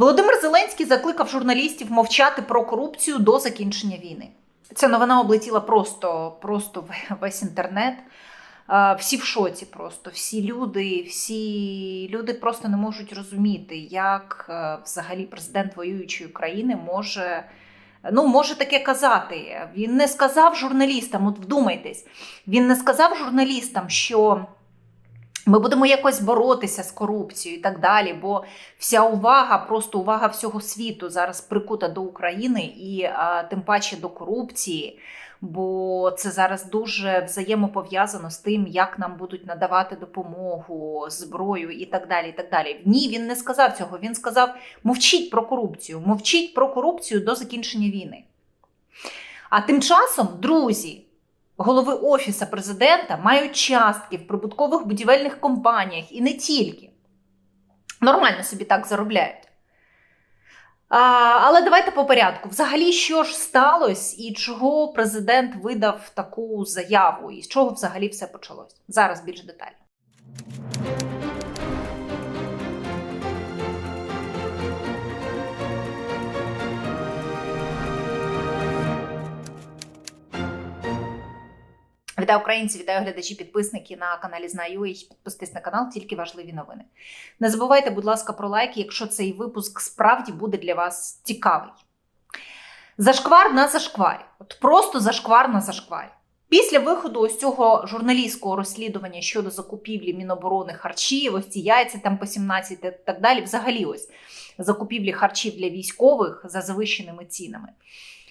Володимир Зеленський закликав журналістів мовчати про корупцію до закінчення війни. Ця новина облетіла просто, просто весь інтернет. Всі в шоці просто. Всі люди, всі люди просто не можуть розуміти, як е, взагалі президент воюючої країни може. Ну, може таке казати. Він не сказав журналістам, от вдумайтесь, він не сказав журналістам, що ми будемо якось боротися з корупцією і так далі. Бо вся увага, просто увага всього світу зараз прикута до України і а, тим паче до корупції. Бо це зараз дуже взаємопов'язано з тим, як нам будуть надавати допомогу, зброю і так далі. і так далі. Ні, він не сказав цього. Він сказав: мовчіть про корупцію, мовчіть про корупцію до закінчення війни. А тим часом, друзі, голови Офіса президента мають частки в прибуткових будівельних компаніях і не тільки. Нормально собі так заробляють. А, але давайте по порядку. Взагалі, що ж сталося і чого президент видав таку заяву, і з чого взагалі все почалось? Зараз більш детально. Вітаю українці, вітаю глядачі, підписники на каналі Знаю. і Підписуйтесь на канал, тільки важливі новини. Не забувайте, будь ласка, про лайки, якщо цей випуск справді буде для вас цікавий. Зашквар на зашкварі. От просто зашквар на зашкварі. Після виходу ось цього журналістського розслідування щодо закупівлі Міноборони харчів, ось ці яйця там по 17 і так далі, взагалі ось закупівлі харчів для військових за завищеними цінами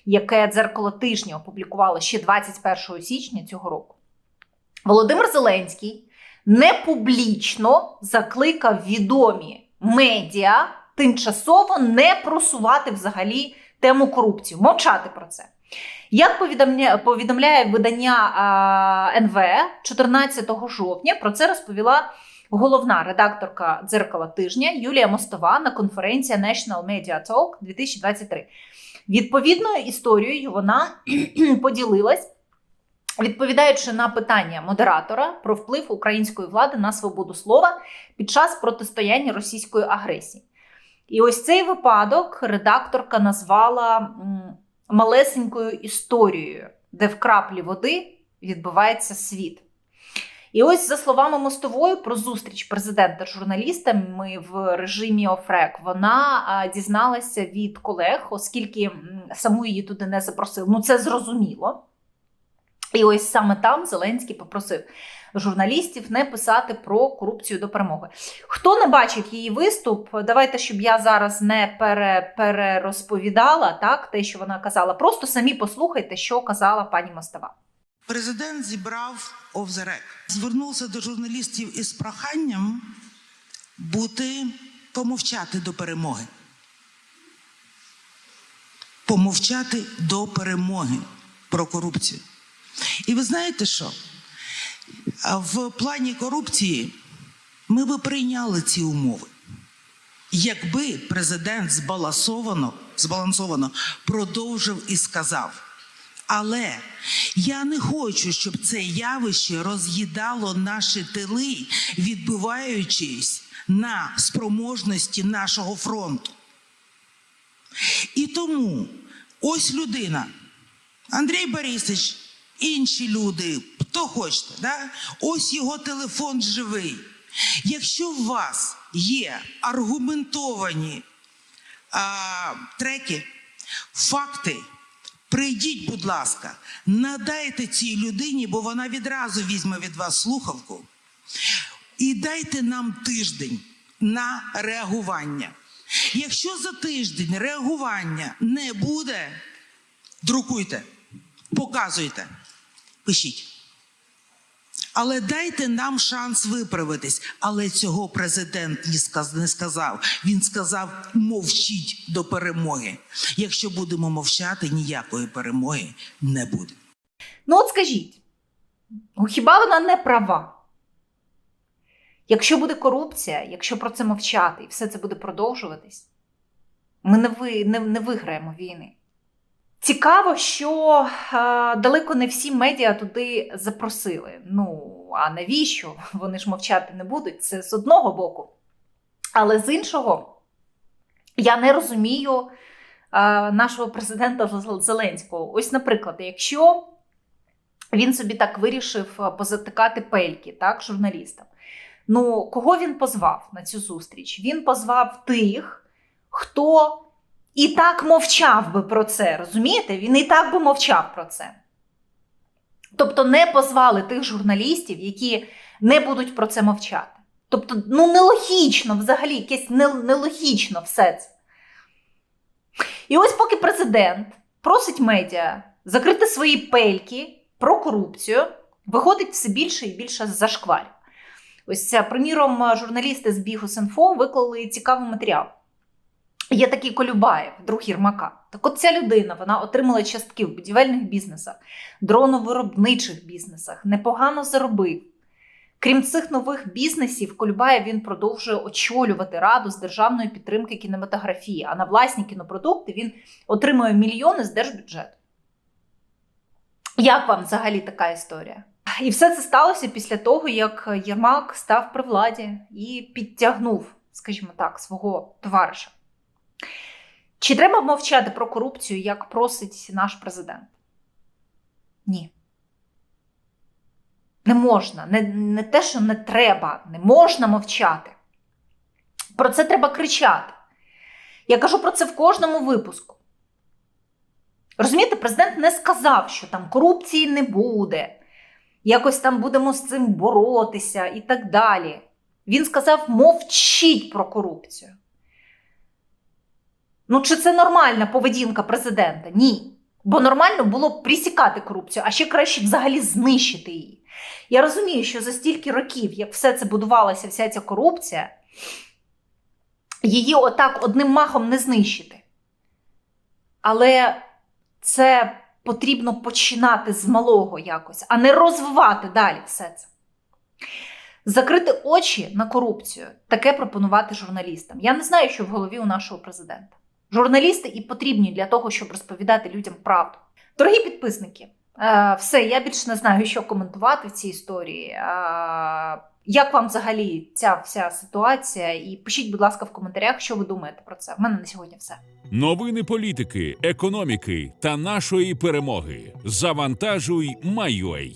яке дзеркало тижня опублікувало ще 21 січня цього року. Володимир Зеленський непублічно закликав відомі медіа тимчасово не просувати взагалі тему корупції, мовчати про це. Як повідомляє, видання НВ 14 жовтня, про це розповіла головна редакторка дзеркала тижня Юлія Мостова на конференції National Media Talk 2023. Відповідною історією вона поділилась, відповідаючи на питання модератора про вплив української влади на свободу слова під час протистояння російської агресії. І ось цей випадок редакторка назвала малесенькою історією, де в краплі води відбувається світ. І ось, за словами мостової, про зустріч президента з журналістами в режимі ОФРЕК, вона дізналася від колег, оскільки саму її туди не запросили. Ну, це зрозуміло. І ось саме там Зеленський попросив журналістів не писати про корупцію до перемоги. Хто не бачив її виступ, давайте, щоб я зараз не пере, перерозповідала так, те, що вона казала. Просто самі послухайте, що казала пані Мостова. Президент зібрав record. Звернувся до журналістів із проханням бути помовчати до перемоги. Помовчати до перемоги про корупцію. І ви знаєте що? В плані корупції ми би прийняли ці умови. Якби президент збалансовано, збалансовано продовжив і сказав. Але я не хочу, щоб це явище роз'їдало наші тили, відбиваючись на спроможності нашого фронту. І тому ось людина, Андрій Борисович, інші люди, хто хочете, да? ось його телефон живий. Якщо у вас є аргументовані а, треки, факти, Прийдіть, будь ласка, надайте цій людині, бо вона відразу візьме від вас слухавку. І дайте нам тиждень на реагування. Якщо за тиждень реагування не буде, друкуйте, показуйте, пишіть. Але дайте нам шанс виправитись. Але цього президент не сказав. Він сказав: мовчіть до перемоги. Якщо будемо мовчати, ніякої перемоги не буде. Ну, от скажіть, ну, хіба вона не права? Якщо буде корупція, якщо про це мовчати і все це буде продовжуватись, ми не, ви, не, не виграємо війни. Цікаво, що е, далеко не всі медіа туди запросили. Ну, а навіщо? Вони ж мовчати не будуть. Це з одного боку. Але з іншого, Я не розумію е, нашого президента Зеленського. Ось, наприклад, якщо він собі так вирішив е, позатикати пельки так, журналістам. Ну, кого він позвав на цю зустріч? Він позвав тих, хто і так мовчав би про це. Розумієте? Він і так би мовчав про це. Тобто не позвали тих журналістів, які не будуть про це мовчати. Тобто, ну нелогічно взагалі, якесь нелогічно все це. І ось поки президент просить медіа закрити свої пельки про корупцію, виходить все більше і більше зашкварів. Ось, приміром, журналісти з Бігус.Інфо виклали цікавий матеріал. Є такий Колюбаєв, друг Єрмака. Так от ця людина вона отримала частки в будівельних бізнесах, дроновиробничих бізнесах, непогано заробив. Крім цих нових бізнесів, Колюбаєв він продовжує очолювати раду з державної підтримки кінематографії, а на власні кінопродукти він отримує мільйони з держбюджету. Як вам взагалі така історія? І все це сталося після того, як Єрмак став при владі і підтягнув, скажімо так, свого товариша. Чи треба мовчати про корупцію, як просить наш президент? Ні. Не можна. Не, не те, що не треба, не можна мовчати. Про це треба кричати. Я кажу про це в кожному випуску. Розумієте, президент не сказав, що там корупції не буде, якось там будемо з цим боротися і так далі. Він сказав: мовчіть про корупцію. Ну, чи це нормальна поведінка президента? Ні. Бо нормально було б присікати корупцію, а ще краще взагалі знищити її. Я розумію, що за стільки років, як все це будувалося, вся ця корупція, її отак одним махом не знищити. Але це потрібно починати з малого якось, а не розвивати далі все це. Закрити очі на корупцію таке пропонувати журналістам. Я не знаю, що в голові у нашого президента. Журналісти і потрібні для того, щоб розповідати людям правду. Дорогі підписники, е, все, я більше не знаю, що коментувати в цій історії. Е, Як вам взагалі ця вся ситуація? І пишіть, будь ласка, в коментарях, що ви думаєте про це. В мене на сьогодні все. Новини політики, економіки та нашої перемоги. Завантажуй, Майой.